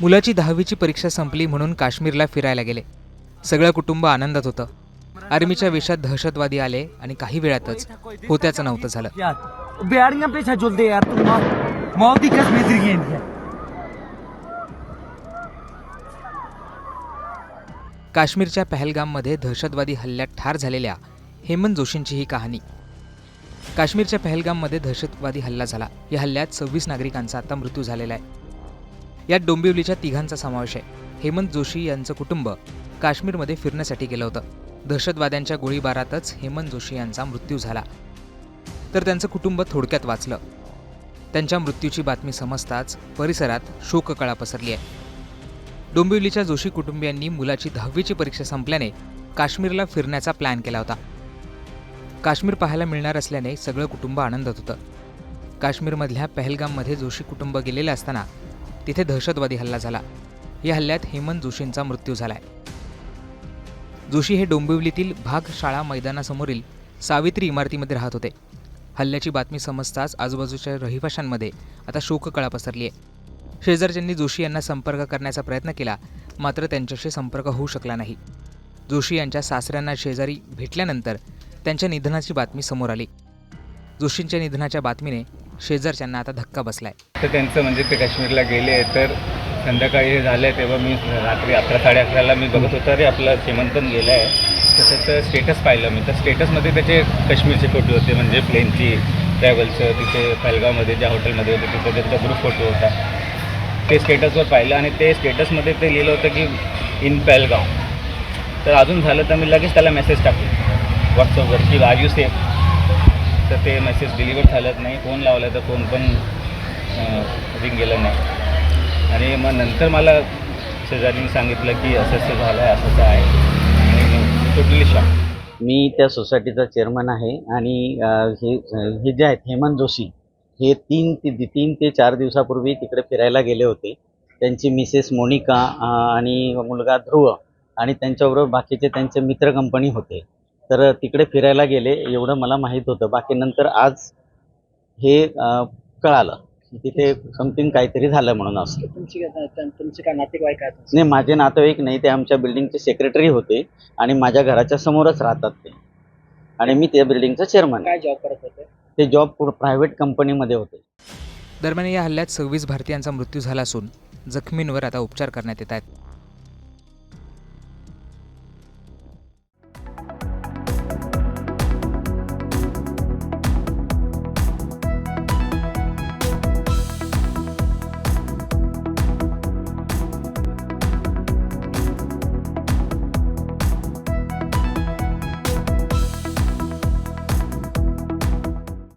मुलाची दहावीची परीक्षा संपली म्हणून काश्मीरला फिरायला गेले. सगळं कुटुंब आनंदात होतं. आर्मीच्या वेशात दहशतवादी आले आणि काही वेळातच होत्याचं नव्हतं झालं. काश्मीरच्या पहलगाममध्ये दहशतवादी हल्ल्यात ठार झालेल्या हेमंत जोशींची ही कहाणी. काश्मीरच्या पहलगाममध्ये दहशतवादी हल्ला झाला. या हल्ल्यात सव्वीस नागरिकांचा आता मृत्यू झालेला आहे. यात डोंबिवलीच्या तिघांचा समावेश आहे. हेमंत जोशी यांचं कुटुंब काश्मीरमध्ये फिरण्यासाठी गेलं होतं. दहशतवाद्यांच्या गोळीबारातच हेमंत जोशी यांचा मृत्यू झाला. तर त्यांचं कुटुंब थोडक्यात वाचलं. त्यांच्या मृत्यूची बातमी समजताच परिसरात शोककळा पसरली आहे. डोंबिवलीच्या जोशी कुटुंबियांनी मुलाची दहावीची परीक्षा संपल्याने काश्मीरला फिरण्याचा प्लॅन केला होता. काश्मीर पाहायला मिळणार असल्याने सगळं कुटुंब आनंदात होतं. काश्मीरमधल्या पहलगाममध्ये जोशी कुटुंब गेलेलं असताना तिथे दहशतवादी हल्ला झाला. या हल्ल्यात हेमंत जोशींचा मृत्यू झालाय. जोशी हे डोंबिवलीतील भाग शाळा मैदानासमोरील सावित्री इमारतीमध्ये राहत होते. हल्ल्याची बातमी समजताच आजूबाजूच्या रहिवाशांमध्ये आता शोककळा पसरली आहे शेजारच्यांनी जोशी यांना संपर्क करण्याचा प्रयत्न केला मात्र त्यांच्याशी संपर्क होऊ शकला नाही. जोशी यांच्या सासऱ्यांना शेजारी भेटल्यानंतर त्यांच्या निधनाची बातमी समोर आली. जोशींच्या निधनाच्या बातमीने शेजारच्यांना आता धक्का बसलाय. तर त्यांचं म्हणजे ते काश्मीरला गेले तर संध्याकाळी हे झालं तेव्हा मी रात्री अकरा साडे अकराला मी बघत होतो अरे आपलं हेमंतन गेलं आहे तर त्याचं स्टेटस पाहिलं मी. तर स्टेटसमध्ये त्याचे काश्मीरचे फोटो होते म्हणजे प्लेनची ट्रॅव्हलचं तिथे पहलगावमध्ये ज्या हॉटेलमध्ये होते तिथे त्याचा ग्रुप फोटो होता. ते स्टेटसवर पाहिलं आणि ते स्टेटसमध्ये ते लिहिलं होतं की इन पहलगाव. तर अजून झालं तर मी लगेच त्याला मेसेज टाकलो व्हॉट्सअपवर की आर यू सेफ तर ते मेसेज डिलिव्हर झालंच नाही. फोन लावला तर फोन पण रिंग गेलं नाही. आणि मग नंतर मला शेजारीने सांगितलं की असं असं झालं आहे असं आहे. आणि टोटली शॉक मी त्या सोसायटीचा चेअरमन आहे आणि हे हे जे आहेत हेमंत जोशी हे तीन ते तीन ते चार दिवसापूर्वी तिकडे फिरायला गेले होते. त्यांची मिसेस मोनिका आणि मुलगा ध्रुव आणि त्यांच्याबरोबर बाकीचे त्यांचे मित्र कंपनी होते. तर तिकडे फिरायला गेले एवढं मला माहीत होतं. बाकी नंतर आज हे कळालं. तिथे समथिंग काहीतरी झालं म्हणून असं. तुमची तुमचे काय नातेवाईक आहेत नाही माझे नातेवाईक नाही ते आमच्या बिल्डिंगचे सेक्रेटरी होते आणि माझ्या घराच्या समोरच राहतात ते. आणि मी त्या बिल्डिंगचा चेअरमन काय जॉब करत होते? ते जॉब प्रायव्हेट कंपनीमध्ये होते. दरम्यान या हल्ल्यात सव्वीस भारतीयांचा मृत्यू झाला असून जखमींवर आता उपचार करण्यात येत आहेत.